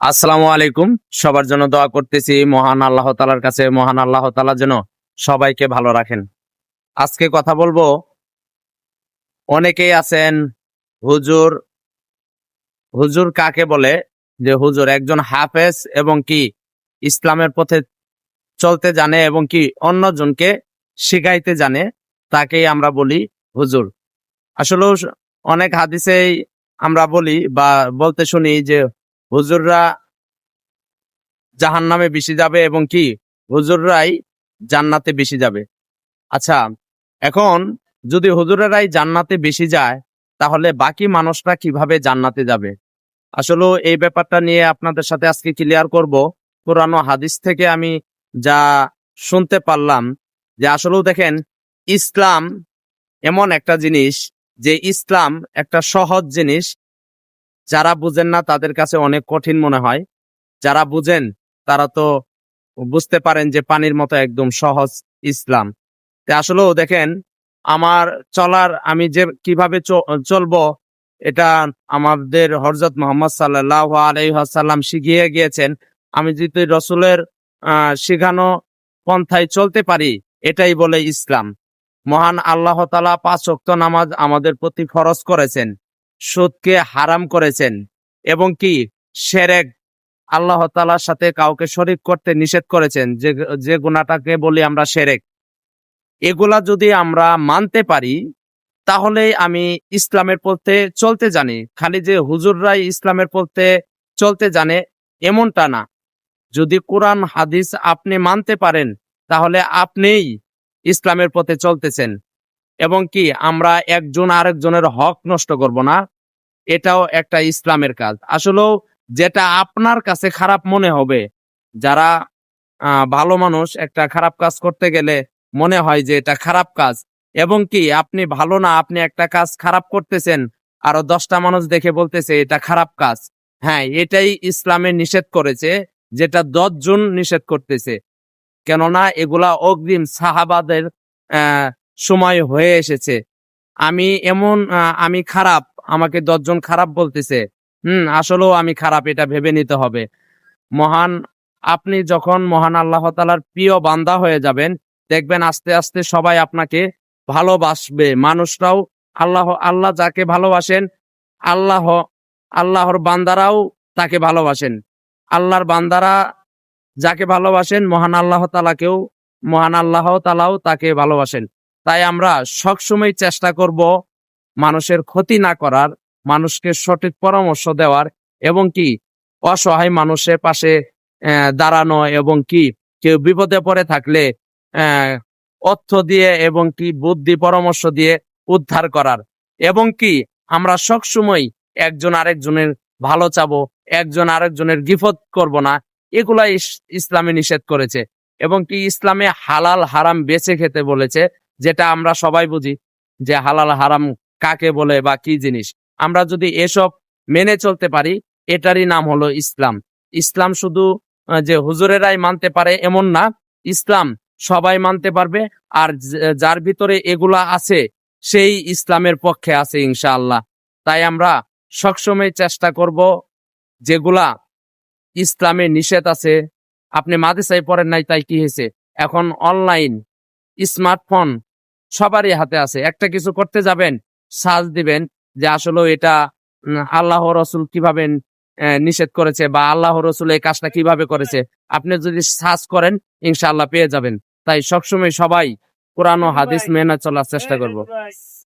আসসালামু আলাইকুম। সবার জন্য দোয়া করতেছি, মহান আল্লাহ তালার কাছে, মহান আল্লাহ তালা যেন সবাইকে ভালো রাখেন। আজকে কথা বলব, অনেকেই আছেন, হুজুর হুজুর কাকে বলে? যে হুজুর একজন হাফেজ এবং কি ইসলামের পথে চলতে জানে এবং কি অন্যজনকে শিখাইতে জানে, তাকেই আমরা বলি হুজুর। আসলে অনেক হাদিসেই আমরা বলি বা বলতে শুনি যে হুজুররা জাহান নামে বেশি যাবে এবং কি? হুজুররাই জান্নাতে বেশি যাবে। আচ্ছা এখন যদি হুজুরেরাই জান্নাতে বেশি যায়, তাহলে বাকি মানুষরা কীভাবে জান্নাতে যাবে? আসলে এই ব্যাপারটা নিয়ে আপনাদের সাথে আজকে ক্লিয়ার করব। পুরানো হাদিস থেকে আমি যা শুনতে পারলাম, যে আসলেও দেখেন, ইসলাম এমন একটা জিনিস, যে ইসলাম একটা সহজ জিনিস যারা বুঝেন না, তাদের কাছে অনেক কঠিন মনে হয়। যারা বুঝেন, তারা তো বুঝতে পারেন যে পানির মতো একদম সহজ ইসলাম। তা আসলেও দেখেন, আমার চলার, আমি যে কীভাবে চলবো, এটা আমাদের হরজত মোহাম্মদ সাল্লাহ আলহাসাল্লাম শিখিয়ে গিয়েছেন। আমি যদি রসুলের শিখানো পন্থায় চলতে পারি, এটাই বলে ইসলাম। মহান আল্লাহ তালা পাঁচ ওয়াক্ত নামাজ আমাদের প্রতি ফরজ করেছেন। সুদকে হারাম করেছেন এবং কি সেরেক আল্লাহ তালার সাথে কাউকে শরিক করতে নিষেধ করেছেন, যে যে গুণাটাকে বলি আমরা সেরেক। এগুলা যদি আমরা মানতে পারি, তাহলে আমি ইসলামের পথে চলতে জানি। খালি যে হুজুররাই ইসলামের পথে চলতে জানে, এমনটা না। যদি কোরআন, হাদিস আপনি মানতে পারেন, তাহলে আপনিই ইসলামের পথে চলতেছেন। এবং কি আমরা একজন আরেকজনের হক নষ্ট করব না, এটাও একটা ইসলামের কাজ। আসলেও যেটা আপনার কাছে খারাপ মনে হবে, যারা ভালো মানুষ, একটা খারাপ কাজ করতে গেলে মনে হয় যে এটা খারাপ কাজ। এবং কি আপনি ভালো না, আপনি একটা কাজ খারাপ করতেছেন, আরও দশটা মানুষ দেখে বলতেছে এটা খারাপ কাজ। হ্যাঁ এটাই ইসলামে নিষেধ করেছে, যেটা দশজন নিষেধ করতেছে। কেননা এগুলা অগ্রিম সাহাবাদের সময় হয়ে এসেছে। আমি এমন আমি খারাপ, আমাকে দশজন খারাপ বলতেছে, হুম, আসলেও আমি খারাপ, এটা ভেবে নিতে হবে। মহান, আপনি যখন মহান আল্লাহ তালার প্রিয় বান্দা হয়ে যাবেন, দেখবেন আস্তে আস্তে সবাই আপনাকে ভালোবাসবে। মানুষরাও আল্লাহ আল্লাহ যাকে ভালোবাসেন, আল্লাহ, আল্লাহর বান্দারাও তাকে ভালোবাসেন। আল্লাহর বান্দারা যাকে ভালোবাসেন, মহান আল্লাহ তালাকেও মহান আল্লাহ তালাও তাকে ভালোবাসেন। তাই আমরা সবসময় চেষ্টা করব মানুষের ক্ষতি না করার, মানুষকে সঠিক পরামর্শ দেওয়ার এবং কি অসহায় মানুষের পাশে দাঁড়ানো এবং কি কেউ বিপদে পড়ে থাকলে অর্থ দিয়ে এবং কি বুদ্ধি পরামর্শ দিয়ে উদ্ধার করার এবং কি আমরা সবসময় একজন আরেকজনের ভালো চাবো, একজন আরেকজনের গিফত করব না এগুলা ইস- ইসলামে নিষেধ করেছে এবং কি ইসলামে হালাল হারাম বেছে খেতে বলেছে। যেটা আমরা সবাই বুঝি যে হালাল, হারাম কাকে বলে বা কি জিনিস। আমরা যদি এসব মেনে চলতে পারি, এটারই নাম হলো ইসলাম। ইসলাম শুধু যে হুজুরেরাই মানতে পারে এমন না। ইসলাম সবাই মানতে পারবে আর যার ভিতরে এগুলা আছে, সেই ইসলামের পক্ষে আছে ইনশাআল্লাহ। তাই আমরা সবসময় চেষ্টা করব যেগুলা ইসলামে নিষেধ আছে। আপনি মাদ্রাসায় পড়েন নাই, তাই কি হয়েছে? এখন অনলাইন স্মার্টফোন সবারই হাতে আছে। একটা কিছু করতে যাবেন সাজ দিবেন যে আসলে এটা আল্লাহ রসুল কীভাবে নিষেধ করেছে বা আল্লাহ রসুল এই কাজটা কীভাবে করেছে। আপনি যদি সাজ করেন ইনশাল্লাহ পেয়ে যাবেন। তাই সবসময় সবাই কোরআন ও হাদিস মেনে চলার চেষ্টা করব।